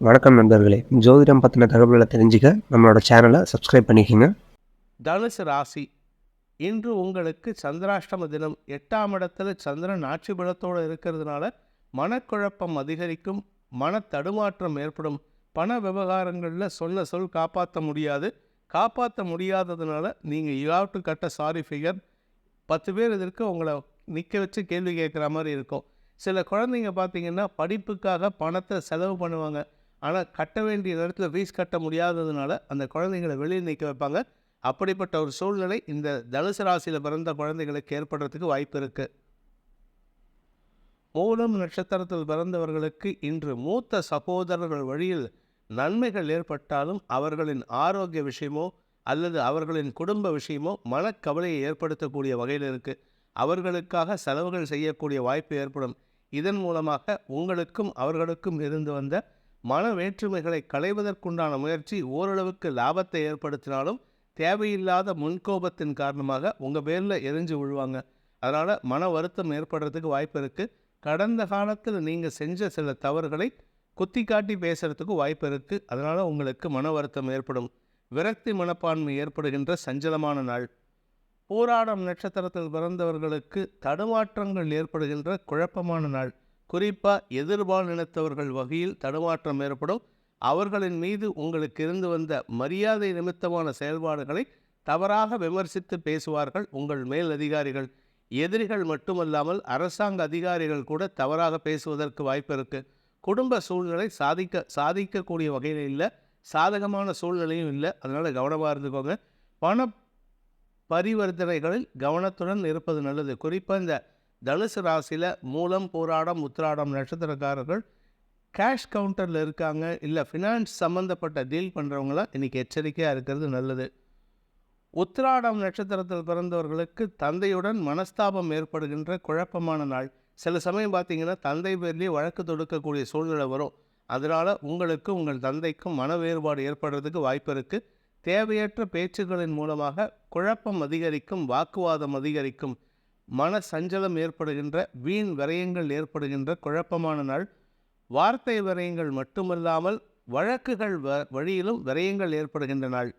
வணக்கம் நண்பர்களே. ஜோதிடம் பற்றின தகவல்களை தெரிஞ்சுக்க நம்மளோட சேனலை சப்ஸ்கிரைப் பண்ணிக்கோங்க. தனுசு ராசி. இன்று உங்களுக்கு சந்திராஷ்டம தினம். எட்டாம் இடத்துல சந்திரன் ஆட்சி பலத்தோடு இருக்கிறதுனால மனக்குழப்பம் அதிகரிக்கும். மன தடுமாற்றம் ஏற்படும். பண விவகாரங்களில் சொன்ன சொல் காப்பாற்ற முடியாது. காப்பாற்ற முடியாததுனால நீங்கள் you have to cut a sorry figure பத்து பேர் இதற்கு உங்களை நிற்க வச்சு கேள்வி கேட்குற மாதிரி இருக்கும். சில குழந்தைங்க பார்த்தீங்கன்னா படிப்புக்காக பணத்தை செலவு பண்ணுவாங்க. ஆனால் கட்ட வேண்டிய நேரத்தில் ஃபீஸ் கட்ட முடியாததுனால அந்த குழந்தைங்களை வெளியில் நிற்க வைப்பாங்க. அப்படிப்பட்ட ஒரு சூழ்நிலை இந்த தனுசு ராசியில் பிறந்த குழந்தைகளுக்கு ஏற்படுறதுக்கு வாய்ப்பு இருக்குது மூலம் நட்சத்திரத்தில் பிறந்தவர்களுக்கு இன்று மூத்த சகோதரர்கள் வழியில் நன்மைகள் ஏற்பட்டாலும் அவர்களின் ஆரோக்கிய விஷயமோ அல்லது அவர்களின் குடும்ப விஷயமோ மனக்கவலையை ஏற்படுத்தக்கூடிய வகையில் இருக்குது அவர்களுக்காக செலவுகள் செய்யக்கூடிய வாய்ப்பு ஏற்படும். இதன் மூலமாக உங்களுக்கும் அவர்களுக்கும் இருந்து வந்த மன வேற்றுமைகளை களைவதற்குண்டான முயற்சி ஓரளவுக்கு லாபத்தை ஏற்படுத்தினாலும் தேவையில்லாத முன்கோபத்தின் காரணமாக உங்கள் பேரில் எரிஞ்சு விழுவாங்க. அதனால் மன வருத்தம் ஏற்படுறதுக்கு வாய்ப்பு இருக்குது கடந்த காலத்தில் நீங்கள் செஞ்ச சில தவறுகளை குத்தி காட்டி பேசுகிறதுக்கு வாய்ப்பு இருக்குது அதனால் உங்களுக்கு மன வருத்தம் ஏற்படும். விரக்தி மனப்பான்மை ஏற்படுகின்ற சஞ்சலமான நாள். போராடம் நட்சத்திரத்தில் பிறந்தவர்களுக்கு தடுமாற்றங்கள் ஏற்படுகின்ற குழப்பமான நாள். குறிப்பாக எதிர்பால் நினைத்தவர்கள் வகையில் தடுமாற்றம் ஏற்படும். அவர்களின் மீது உங்களுக்கு இருந்து வந்த மரியாதை நிமித்தமான செயல்பாடுகளை தவறாக விமர்சித்து பேசுவார்கள் உங்கள் மேல் அதிகாரிகள். எதிரிகள் மட்டுமல்லாமல் அரசாங்க அதிகாரிகள் கூட தவறாக பேசுவதற்கு வாய்ப்பு இருக்குது குடும்ப சூழ்நிலை சாதிக்க சாதிக்கக்கூடிய வகையில் இல்லை. சாதகமான சூழ்நிலையும் இல்லை. அதனால் கவனமாக இருந்துக்கோங்க. பண பரிவர்த்தனைகளில் கவனத்துடன் இருப்பது நல்லது. குறிப்பாக இந்த தனுசு ராசியில் மூலம் போராடம் உத்திராடம் நட்சத்திரக்காரர்கள் கேஷ் கவுண்டரில் இருக்காங்க. இல்லை ஃபினான்ஸ் சம்மந்தப்பட்ட டீல் பண்ணுறவங்களாம் இன்றைக்கி எச்சரிக்கையாக இருக்கிறது நல்லது. உத்திராடம் நட்சத்திரத்தில் பிறந்தவர்களுக்கு தந்தையுடன் மனஸ்தாபம் ஏற்படுகின்ற குழப்பமான நாள். சில சமயம் பார்த்தீங்கன்னா தந்தை பேர்லேயே வழக்கு தொடுக்கக்கூடிய சூழ்நிலை வரும். அதனால் உங்களுக்கு உங்கள் தந்தைக்கும் மன வேறுபாடு ஏற்படுறதுக்கு வாய்ப்பு இருக்குது தேவையற்ற பேச்சுகளின் மூலமாக குழப்பம் அதிகரிக்கும் வாக்குவாதம் அதிகரிக்கும். மன சஞ்சலம் ஏற்படுகின்ற வீண் விரயங்கள் ஏற்படுகின்ற குழப்பமான நாள். வார்த்தை விரயங்கள் மட்டுமல்லாமல் வழக்குகள் வ வழியிலும் விரயங்கள் ஏற்படுகின்ற நாள்.